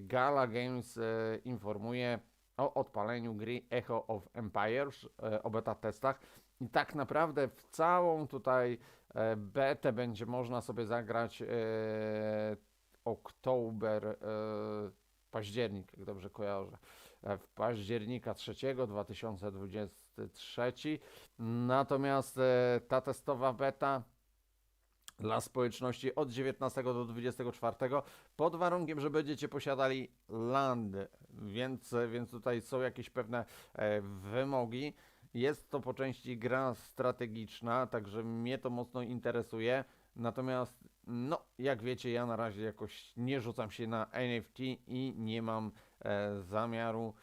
Gala Games e, informuje o odpaleniu gry Echo of Empires, e, o beta testach. I tak naprawdę w całą tutaj e, betę będzie można sobie zagrać oktober, październik, jak dobrze kojarzę. W października 3 2023. Natomiast ta testowa beta dla społeczności od 19 do 24 pod warunkiem, że będziecie posiadali land, więc, więc tutaj są jakieś pewne e, wymogi. Jest to po części gra strategiczna, także mnie to mocno interesuje. Natomiast, no, jak wiecie, ja na razie jakoś nie rzucam się na NFT i nie mam e, zamiaru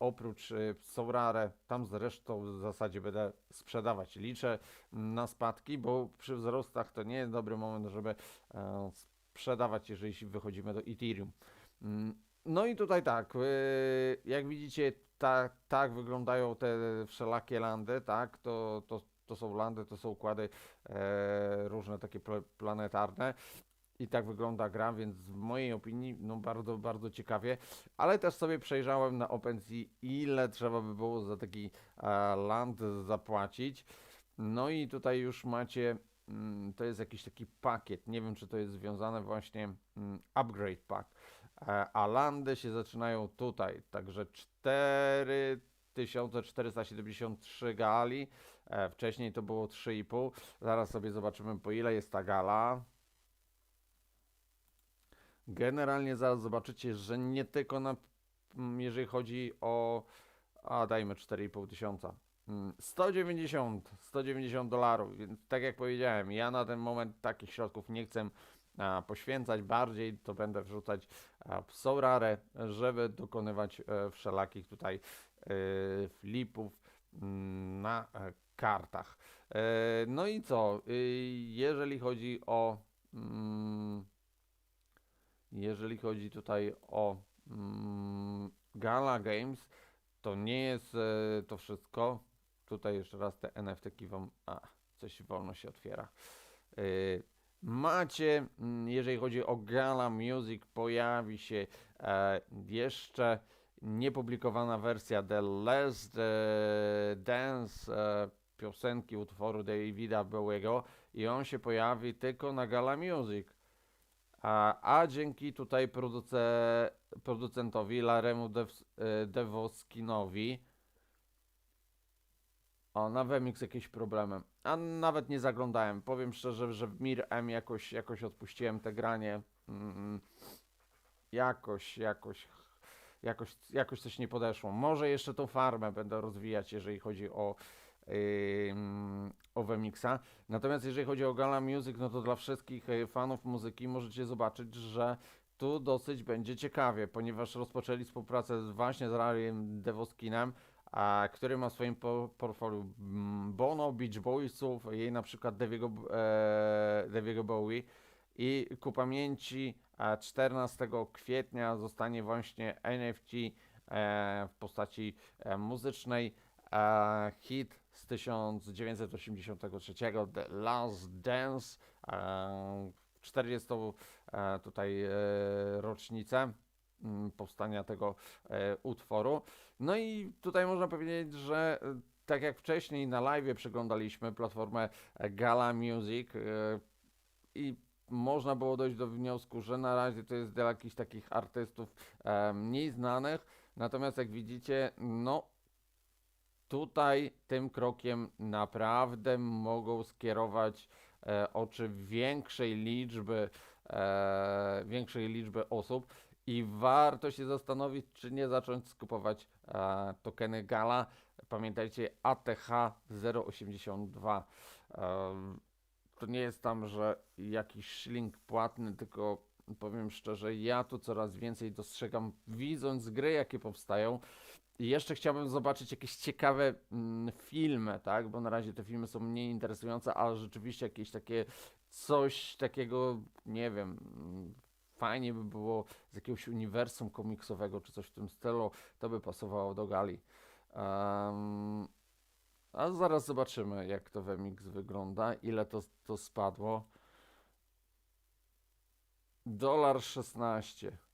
oprócz e, Sourare, tam zresztą w zasadzie będę sprzedawać. Liczę na spadki, bo przy wzrostach to nie jest dobry moment, żeby e, sprzedawać, jeżeli wychodzimy do Ethereum. Mm, No i tutaj tak, e, jak widzicie, tak, tak wyglądają te wszelakie landy, tak, to, to, to są landy, to są układy e, różne takie pla- planetarne. I tak wygląda gra, więc w mojej opinii no bardzo, bardzo ciekawie. Ale też sobie przejrzałem na OpenSea, ile trzeba by było za taki e, land zapłacić. No i tutaj już macie, mm, to jest jakiś taki pakiet, nie wiem czy to jest związane właśnie mm, upgrade pack, e, a landy się zaczynają tutaj, także 4473 gali, e, wcześniej to było 3,5, zaraz sobie zobaczymy po ile jest ta gala. Generalnie zaraz zobaczycie, że nie tylko na, mm, jeżeli chodzi o, a dajmy 4,5 tysiąca. Mm, 190, 190 dolarów, więc tak jak powiedziałem, ja na ten moment takich środków nie chcę a, poświęcać, bardziej to będę wrzucać a, w Sourare, żeby dokonywać e, wszelakich tutaj e, flipów mm, na e, kartach. E, no i co, y, jeżeli chodzi o jeżeli chodzi tutaj o mm, Gala Games, to nie jest e, to wszystko. Tutaj jeszcze raz te NFT-ki wam. A, coś wolno się otwiera. E, macie, mm, jeżeli chodzi o Gala Music, pojawi się e, jeszcze niepublikowana wersja The Last e, Dance e, piosenki utworu Davida Bowiego i on się pojawi tylko na Gala Music. A, a dzięki tutaj produce, producentowi Laremu Dev, e, Devoskinowi o, na Wemix jakieś problemy. A nawet nie zaglądałem. Powiem szczerze, że w Mir M jakoś, jakoś odpuściłem te granie. Mm, jakoś, jakoś, jakoś, jakoś coś nie podeszło. Może jeszcze tą farmę będę rozwijać, jeżeli chodzi o, ym, o Wemixa. Natomiast jeżeli chodzi o Gala Music, no to dla wszystkich e, fanów muzyki możecie zobaczyć, że tu dosyć będzie ciekawie, ponieważ rozpoczęli współpracę właśnie z Larrym Devoskinem, a, który ma w swoim po, portfolio mm, Bono, Beach Boysów, jej na przykład Daviego, e, Bowie i ku pamięci e, 14 kwietnia zostanie właśnie NFT e, w postaci e, muzycznej e, hit z 1983 The Last Dance e, 40 e, tutaj e, rocznicę mm, powstania tego e, utworu. No i tutaj można powiedzieć, że e, tak jak wcześniej na live przeglądaliśmy platformę e, Gala Music e, i można było dojść do wniosku, że na razie to jest dla jakichś takich artystów e, mniej znanych, natomiast jak widzicie, no tutaj tym krokiem naprawdę mogą skierować e, oczy większej liczby, e, większej liczby osób i warto się zastanowić, czy nie zacząć skupować e, tokeny Gala. Pamiętajcie ATH 082. Em, to nie jest tam, że jakiś link płatny, tylko powiem szczerze, ja tu coraz więcej dostrzegam, widząc gry, jakie powstają. Jeszcze chciałbym zobaczyć jakieś ciekawe mm, filmy, tak? Bo na razie te filmy są mniej interesujące, ale rzeczywiście jakieś takie coś takiego, nie wiem, mm, fajnie by było z jakiegoś uniwersum komiksowego czy coś w tym stylu, to by pasowało do gali. Em, a zaraz zobaczymy, jak to Wemix wygląda, ile to, to spadło. Dolar 16.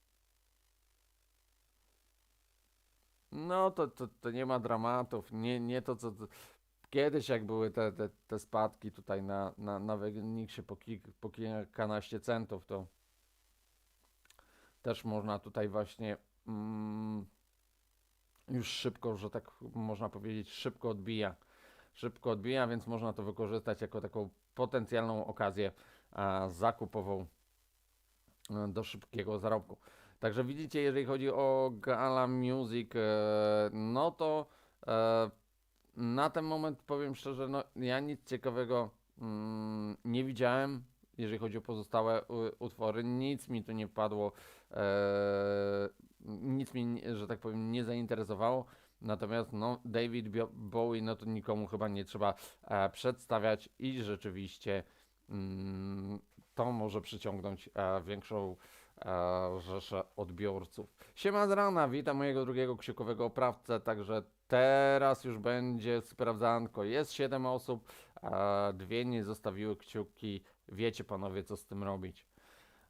No to, to, to nie ma dramatów, nie, nie to co kiedyś jak były te, te, te spadki tutaj na, na, na po, po kilkanaście centów, to też można tutaj właśnie mm, już szybko, że tak można powiedzieć, szybko odbija. Szybko odbija, więc można to wykorzystać jako taką potencjalną okazję a, zakupową e, do szybkiego zarobku. Także widzicie, jeżeli chodzi o Gala Music, e, no to e, na ten moment powiem szczerze, no ja nic ciekawego mm, nie widziałem, jeżeli chodzi o pozostałe utwory. Nic mi tu nie padło, e, nic nie- że tak powiem, nie zainteresowało. Natomiast no, David Bowie, no to nikomu chyba nie trzeba przedstawiać i rzeczywiście mm, to może przyciągnąć większą rzeszę odbiorców. Siema z rana, witam mojego drugiego kciukowego oprawcę, także teraz już będzie sprawdzanko. Jest 7 osób, a dwie nie zostawiły kciuki. Wiecie panowie, co z tym robić.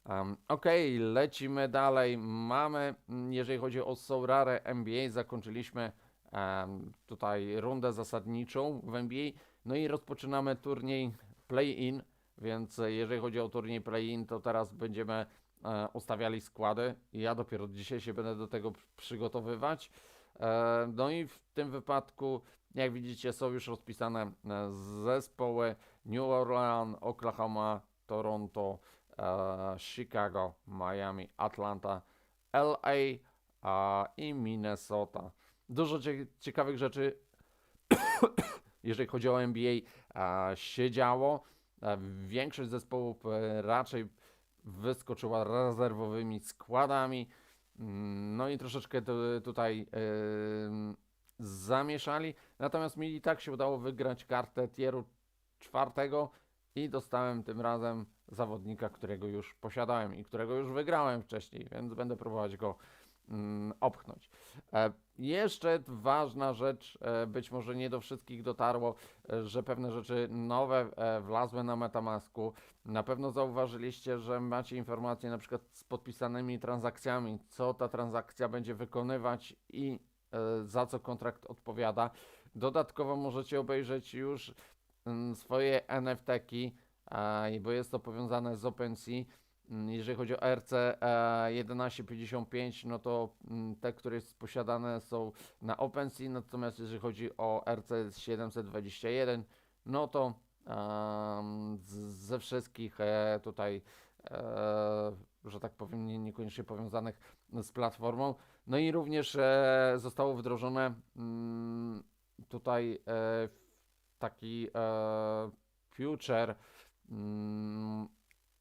Um, Okej, lecimy dalej. Mamy, jeżeli chodzi o Sourare NBA, zakończyliśmy em, tutaj rundę zasadniczą w NBA. No i rozpoczynamy turniej play-in, więc e, jeżeli chodzi o turniej play-in, to teraz będziemy e, ustawiali składy. Ja dopiero dzisiaj się będę do tego pr- przygotowywać. E, no i w tym wypadku, jak widzicie, są już rozpisane e, zespoły New Orleans, Oklahoma, Toronto, Chicago, Miami, Atlanta, LA a, i Minnesota. Dużo cie ciekawych rzeczy, jeżeli chodzi o NBA, się działo. Większość zespołów raczej wyskoczyła rezerwowymi składami. Mm, No i troszeczkę tu, tutaj zamieszali. Natomiast mi i tak się udało wygrać kartę tieru czwartego i dostałem tym razem zawodnika, którego już posiadałem i którego już wygrałem wcześniej, więc będę próbować go opchnąć. E, jeszcze ważna rzecz, e, być może nie do wszystkich dotarło, e, że pewne rzeczy nowe wlazły na Metamasku. Na pewno zauważyliście, że macie informacje na przykład z podpisanymi transakcjami, co ta transakcja będzie wykonywać i za co kontrakt odpowiada. Dodatkowo możecie obejrzeć już mm, swoje NFT-ki, bo jest to powiązane z OpenSea. Mm, Jeżeli chodzi o RC e, 1155, no to mm, te, które posiadane są na OpenSea, natomiast jeżeli chodzi o RC 721, no to ze wszystkich e, tutaj, e, że tak powiem, nie, niekoniecznie powiązanych z platformą. No i również e, zostało wdrożone mm, tutaj e, taki e, future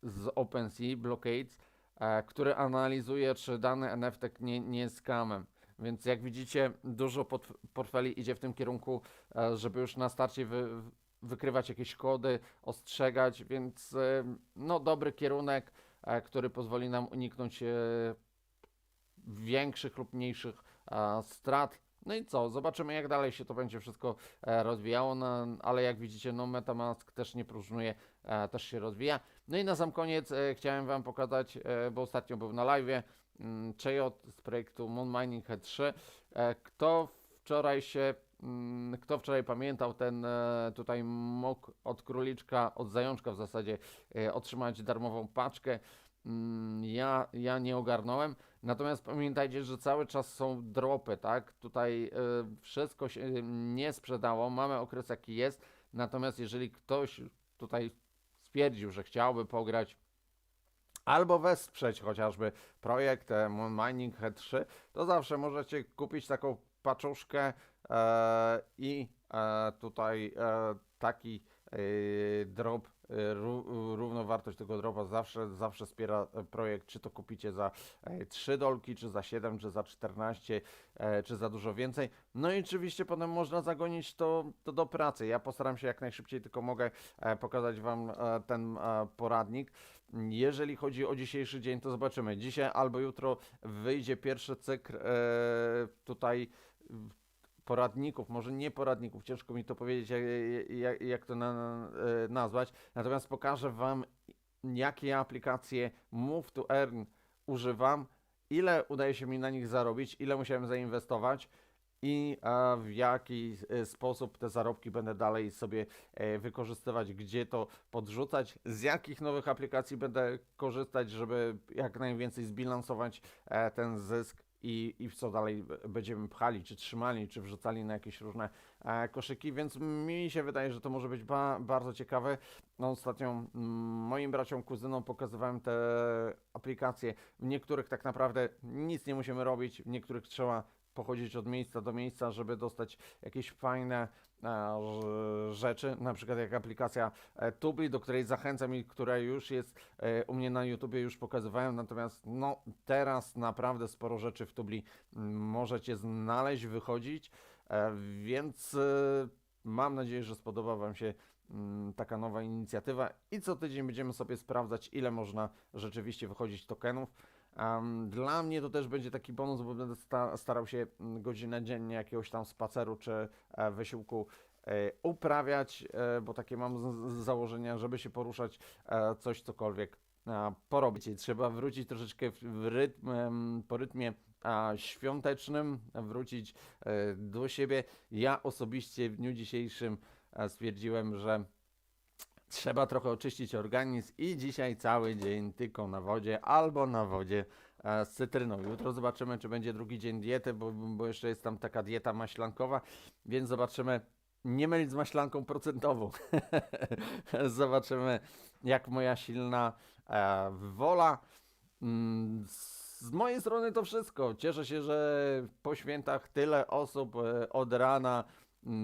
z OpenSea Blockades, e, który analizuje, czy dany NFT nie, nie jest scamem. Więc jak widzicie, dużo port- portfeli idzie w tym kierunku, e, żeby już na starcie wy, wykrywać jakieś kody, ostrzegać, więc e, no dobry kierunek, który pozwoli nam uniknąć większych lub mniejszych strat. No i co? Zobaczymy, jak dalej się to będzie wszystko rozwijało, no, ale jak widzicie, no MetaMask też nie próżnuje, też się rozwija. No i na sam koniec e, chciałem Wam pokazać, e, bo ostatnio był na live, mm, Cheyot z projektu Moon Mining H3. E, kto wczoraj się, mm, kto wczoraj pamiętał ten tutaj mógł od króliczka, od zajączka w zasadzie otrzymać darmową paczkę. Mm, Ja, ja nie ogarnąłem. Natomiast pamiętajcie, że cały czas są dropy, tak? Tutaj wszystko się nie sprzedało, mamy okres jaki jest. Natomiast jeżeli ktoś tutaj stwierdził, że chciałby pograć albo wesprzeć chociażby projekt e, Moon Mining H3, to zawsze możecie kupić taką paczuszkę e, i e, tutaj e, taki e, drop, e, równowartość tego dropa zawsze, zawsze wspiera e, projekt, czy to kupicie za e, 3 dolki, czy za 7, czy za 14, e, czy za dużo więcej. No i oczywiście potem można zagonić to, to do pracy. Ja postaram się jak najszybciej, tylko mogę e, pokazać Wam e, ten e, poradnik. Jeżeli chodzi o dzisiejszy dzień, to zobaczymy. Dzisiaj albo jutro wyjdzie pierwszy cykl e, tutaj poradników, może nie poradników, ciężko mi to powiedzieć, jak, jak, jak to na, e, nazwać. Natomiast pokażę Wam, jakie aplikacje Move to Earn używam, ile udaje się mi na nich zarobić, ile musiałem zainwestować i w jaki e, sposób te zarobki będę dalej sobie e, wykorzystywać, gdzie to podrzucać, z jakich nowych aplikacji będę korzystać, żeby jak najwięcej zbilansować ten zysk i, i co dalej będziemy pchali, czy trzymali, czy wrzucali na jakieś różne e, koszyki, więc mi się wydaje, że to może być ba bardzo ciekawe. No, ostatnio moim braciom, kuzynom pokazywałem te aplikacje. W niektórych tak naprawdę nic nie musimy robić, w niektórych trzeba pochodzić od miejsca do miejsca, żeby dostać jakieś fajne rzeczy, na przykład jak aplikacja e, Tubi, do której zachęcam i która już jest e, u mnie na YouTubie, już pokazywałem, natomiast no teraz naprawdę sporo rzeczy w Tubli możecie znaleźć, wychodzić, e, więc e, mam nadzieję, że spodoba Wam się taka nowa inicjatywa. I co tydzień będziemy sobie sprawdzać, ile można rzeczywiście wychodzić tokenów. Dla mnie to też będzie taki bonus, bo będę sta starał się mm, godzinę dziennie jakiegoś tam spaceru czy e, wysiłku e, uprawiać, e, bo takie mam założenia, żeby się poruszać, coś cokolwiek porobić. I trzeba wrócić troszeczkę w rytm, po rytmie świątecznym, wrócić do siebie. Ja osobiście w dniu dzisiejszym stwierdziłem, że trzeba trochę oczyścić organizm i dzisiaj cały dzień tylko na wodzie albo na wodzie e, z cytryną. Jutro zobaczymy, czy będzie drugi dzień diety, bo, bo jeszcze jest tam taka dieta maślankowa, więc zobaczymy. Nie mylić z maślanką procentową. zobaczymy, jak moja silna e, wola. Mm, Z mojej strony to wszystko. Cieszę się, że po świętach tyle osób e, od rana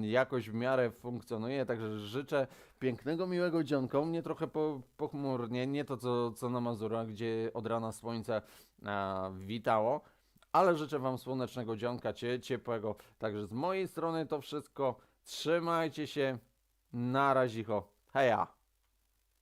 jakoś w miarę funkcjonuje, także życzę pięknego, miłego dzionka. Mnie trochę po, pochmurnie, nie to co, co na Mazurach, gdzie od rana słońce a, witało, ale życzę Wam słonecznego dzionka, cie, ciepłego. Także z mojej strony to wszystko. Trzymajcie się. Na razicho. Heja!